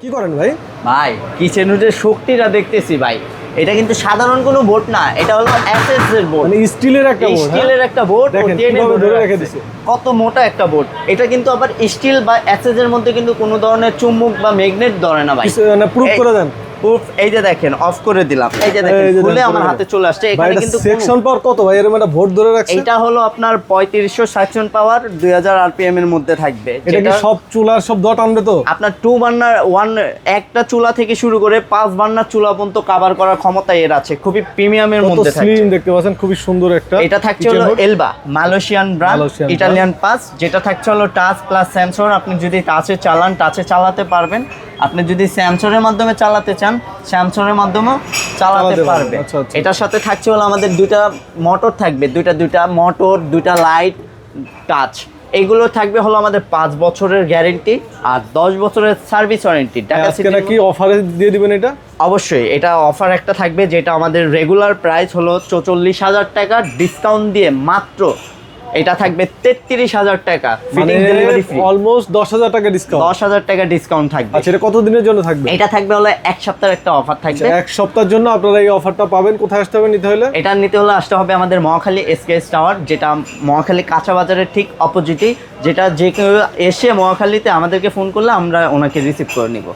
কি করেন ভাই? ভাই কিচেন রুটের শক্তিটা দেখতেছি ভাই। এটা কিন্তু সাধারণ কোনো বোট না এটা হলো এসএস এর বোট মানে স্টিলের একটা বোট স্টিলের একটা বোট। কত মোটা একটা বোট এটা কিন্তু আবার স্টিল বা এসএস এর মধ্যে কিন্তু কোনো ধরনের চুম্বক বা ম্যাগনেট ধরে না ভাই। মানে প্রুফ করে দেন। Proof, এই যে দেখেন অফ করে দিলাম। এই যে দেখেন খুলে আমার হাতে চলে আসছে। এখানে কিন্তু সেকশন পাওয়ার কত ভাই? এর মানে ভোট ধরে রাখছে? হলো আপনার পঁয়ত্রিশশো সেকশন পাওয়ার আরপিএম এর মধ্যে থাকবে। এটা কি সব চুলার সব দট আনবে তো? আপনার টু বার্নার ওয়ান একটা চুলা থেকে শুরু করে পাঁচ বার্নার চুলা পর্যন্ত কভার করার ক্ষমতা এর আছে। খুবই প্রিমিয়ামের মধ্যে থাকছে। স্লিম দেখতে পাচ্ছেন খুবই সুন্দর একটা এটা থাকছে হলো এলবা মালয়েশিয়ান ব্র্যান্ড ইটালিয়ান পাস যেটা থাকছে হলো টাচ প্লাস স্যামসং আপনি যদি টাচে চালান টাচে চালাতে পারবেন। আপনি যদি স্যামসংয়ের মাধ্যমে চালাতে চান স্যামসংয়ের মাধ্যমেও চালাতে পারবেন। আচ্ছা, আচ্ছা। এটার সাথে থাকছে হলো আমাদের দুইটা মোটর থাকবে দুইটা দুইটা মোটর দুইটা লাইট টাচ এগুলো থাকবে হলো আমাদের পাঁচ বছরের গ্যারেন্টি আর দশ বছরের সার্ভিস ওয়ারেন্টি ঢাকা নাকি অফারে দিয়ে দিবেন এটা? অবশ্যই এটা অফার একটা থাকবে যেটা আমাদের রেগুলার প্রাইস হলো চৌচল্লিশ হাজার টাকা ডিসকাউন্ট দিয়ে মাত্র এটা থাকবে তেত্রিশ হাজার টাকা। মানে অলমোস্ট দশ হাজার টাকা ডিসকাউন্ট দশ হাজার টাকা ডিসকাউন্ট থাকবে। আচ্ছা এটা কত দিনের জন্য থাকবে? এটা থাকবে হলো এক সপ্তাহের একটা অফার থাকবে। এক সপ্তাহের জন্য আপনারা এই অফারটা পাবেন কোথায় আসতে হবে নিতে হলে? এটা নিতে হলে আসতে হবে আমাদের মহাখালী এসকেএস টাওয়ার যেটা মহাখালী কাঁচা বাজারের ঠিক অপোজিটেই যেটা যে কেউ এসে মহাখালীতে আমাদেরকে ফোন করলে আমরা ওনাকে রিসিভ করে নিব।